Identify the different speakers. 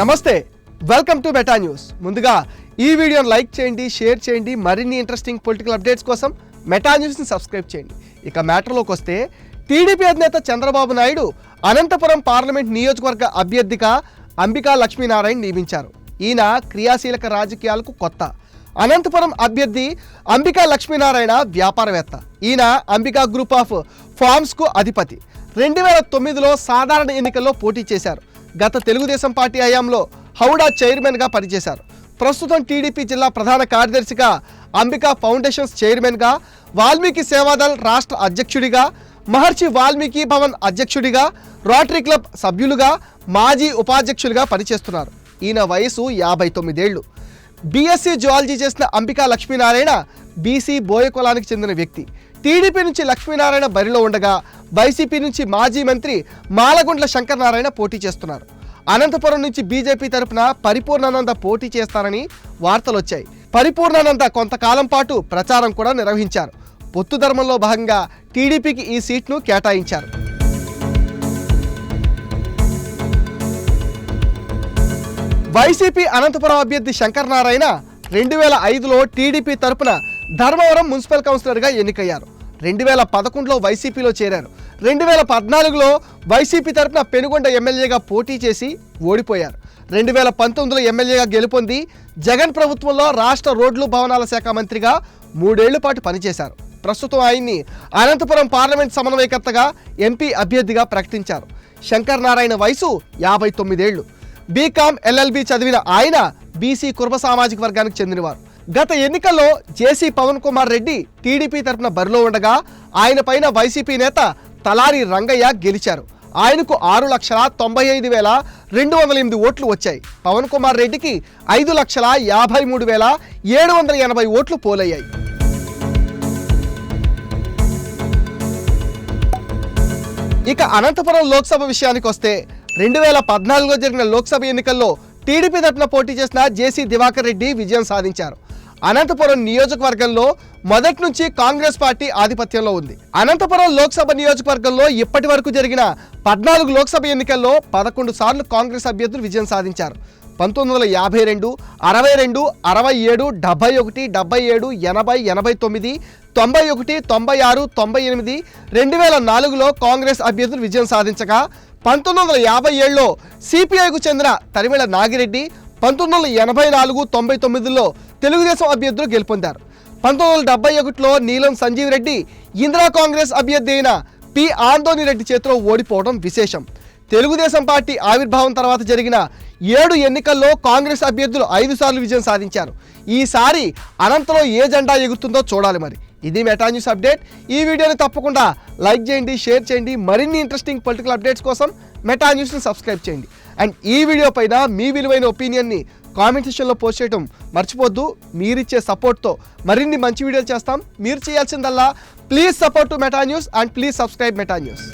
Speaker 1: నమస్తే welcome to beta news ముందుగా ఈ వీడియోను లైక్ చేయండి షేర్ చేయండి మరిన్ని ఇంట్రెస్టింగ్ పొలిటికల్ అప్డేట్స్ కోసం మెటా న్యూస్ని సబ్స్క్రైబ్ చేయండి. ఇక మ్యాటర్లోకి వస్తే టీడీపీ అధినేత చంద్రబాబు నాయుడు అనంతపురం పార్లమెంట్ నియోజకవర్గ అభ్యర్థిగా అంబికా లక్ష్మీనారాయణ నియమించారు. ఈయన క్రియాశీలక రాజకీయాలకు కొత్త. అనంతపురం అభ్యర్థి అంబికా లక్ష్మీనారాయణ వ్యాపారవేత్త. ఈయన అంబికా గ్రూప్ ఆఫ్ ఫార్మ్స్కు అధిపతి. రెండు వేల తొమ్మిదిలో సాధారణ ఎన్నికల్లో పోటీ చేశారు. గత తెలుగుదేశం పార్టీ హయాంలో హౌడా చైర్మన్గా పనిచేశారు. ప్రస్తుతం టీడీపీ జిల్లా ప్రధాన కార్యదర్శిగా అంబికా ఫౌండేషన్స్ చైర్మన్గా వాల్మీకి సేవాదల్ రాష్ట్ర అధ్యక్షుడిగా మహర్షి వాల్మీకి భవన్ అధ్యక్షుడిగా రోటరీ క్లబ్ సభ్యులుగా మాజీ ఉపాధ్యక్షులుగా పనిచేస్తున్నారు. ఈయన వయసు యాభై తొమ్మిదేళ్ళు బీఎస్సీ జువాలజీ చేసిన అంబికా లక్ష్మీనారాయణ బీసీ బోయ కులానికి చెందిన వ్యక్తి. టీడీపీ నుంచి లక్ష్మీనారాయణ బరిలో ఉండగా వైసీపీ నుంచి మాజీ మంత్రి మాలగుండ్ల శంకరనారాయణ పోటీ చేస్తున్నారు. అనంతపురం నుంచి బీజేపీ తరపున పరిపూర్ణానంద పోటీ చేస్తారని వార్తలొచ్చాయి పరిపూర్ణానంద కొంతకాలం పాటు ప్రచారం కూడా నిర్వహించారు. పొత్తు ధర్మంలో భాగంగా టీడీపీకి ఈ సీట్ను కేటాయించారు. వైసీపీ అనంతపురం అభ్యర్థి శంకర్ నారాయణ రెండు వేల ఐదులో టీడీపీ తరపున ధర్మవరం మున్సిపల్ కౌన్సిలర్గా ఎన్నికయ్యారు. రెండు వేల పదకొండులో వైసీపీలో చేరారు. రెండు వేల పద్నాలుగులో వైసీపీ తరపున పెనుగొండ ఎమ్మెల్యేగా పోటీ చేసి ఓడిపోయారు. రెండు వేల పంతొమ్మిదిలో ఎమ్మెల్యేగా గెలుపొంది జగన్ ప్రభుత్వంలో రాష్ట్ర రోడ్లు భవనాల శాఖ మంత్రిగా మూడేళ్ళ పాటు పనిచేశారు. ప్రస్తుతం ఆయన్ని అనంతపురం పార్లమెంట్ సమన్వయకర్తగా ఎంపీ అభ్యర్థిగా ప్రకటించారు. శంకర్ నారాయణ వయసు యాభై తొమ్మిదేళ్ళు. బీకామ్ ఎల్ఎల్బి చదివిన ఆయన బీసీ కుర్మ సామాజిక వర్గానికి చెందినవారు. గత ఎన్నికల్లో జేసీ పవన్ కుమార్ రెడ్డి టీడీపీ తరపున బరిలో ఉండగా ఆయన పైన వైసీపీ నేత తలారి రంగయ్య గెలిచారు. ఆయనకు ఆరు లక్షల తొంభై ఐదు వేల రెండు వందల ఎనిమిది ఓట్లు వచ్చాయి. పవన్ కుమార్ రెడ్డికి ఐదు లక్షల యాభై మూడు వేల ఏడు వందల ఎనభై ఓట్లు పోలయ్యాయి. ఇక అనంతపురం లోక్సభ విషయానికి వస్తే రెండు వేల పద్నాలుగులో జరిగిన లోక్సభ ఎన్నికల్లో టీడీపీ తరపున పోటీ చేసిన జేసీ దివాకర్ రెడ్డి విజయం సాధించారు. అనంతపురం నియోజకవర్గంలో మొదటి నుంచి కాంగ్రెస్ పార్టీ ఆధిపత్యంలో ఉంది. అనంతపురం లోక్సభ నియోజకవర్గంలో ఇప్పటి వరకు జరిగిన పద్నాలుగు లోక్సభ ఎన్నికల్లో పదకొండు సార్లు కాంగ్రెస్ అభ్యర్థులు విజయం సాధించారు. పంతొమ్మిది వందల యాభై రెండు అరవై రెండు అరవై ఏడు డెబ్బై ఒకటి డెబ్బై ఏడు ఎనభై ఎనభై తొమ్మిది తొంభై ఒకటి తొంభై ఆరు తొంభై ఎనిమిది రెండు వేల నాలుగులో కాంగ్రెస్ అభ్యర్థులు విజయం సాధించగా పంతొమ్మిది వందల యాభై ఏడులో సిపిఐకు చెందిన తరిమిళ నాగిరెడ్డి పంతొమ్మిది వందల ఎనభై నాలుగు తొంభై తొమ్మిదిలో తెలుగుదేశం అభ్యర్థులు గెలుపొందారు. పంతొమ్మిది వందల డెబ్బై ఒకటిలో నీలం సంజీవ్ రెడ్డి ఇందిరా కాంగ్రెస్ అభ్యర్థి అయిన పి ఆందోని రెడ్డి చేతిలో ఓడిపోవడం విశేషం. తెలుగుదేశం పార్టీ ఆవిర్భావం తర్వాత జరిగిన ఏడు ఎన్నికల్లో కాంగ్రెస్ అభ్యర్థులు ఐదు సార్లు విజయం సాధించారు. ఈసారి అనంతలో ఏ జెండా ఎగురుతుందో చూడాలి మరి. ఇది మెటా న్యూస్ అప్డేట్. ఈ వీడియోని తప్పకుండా లైక్ చేయండి షేర్ చేయండి. మరిన్ని ఇంట్రెస్టింగ్ పొలిటికల్ అప్డేట్స్ కోసం మెటా న్యూస్ని సబ్స్క్రైబ్ చేయండి. అండ్ ఈ వీడియో పైన మీ విలువైన ఒపీనియన్ని కామెంట్ సెషన్లో పోస్ట్ చేయడం మర్చిపోద్దు మీరిచ్చే సపోర్ట్తో మరిన్ని మంచి వీడియోలు చేస్తాం. మీరు చేయాల్సిందల్లా please support to Meta news and please subscribe Meta news.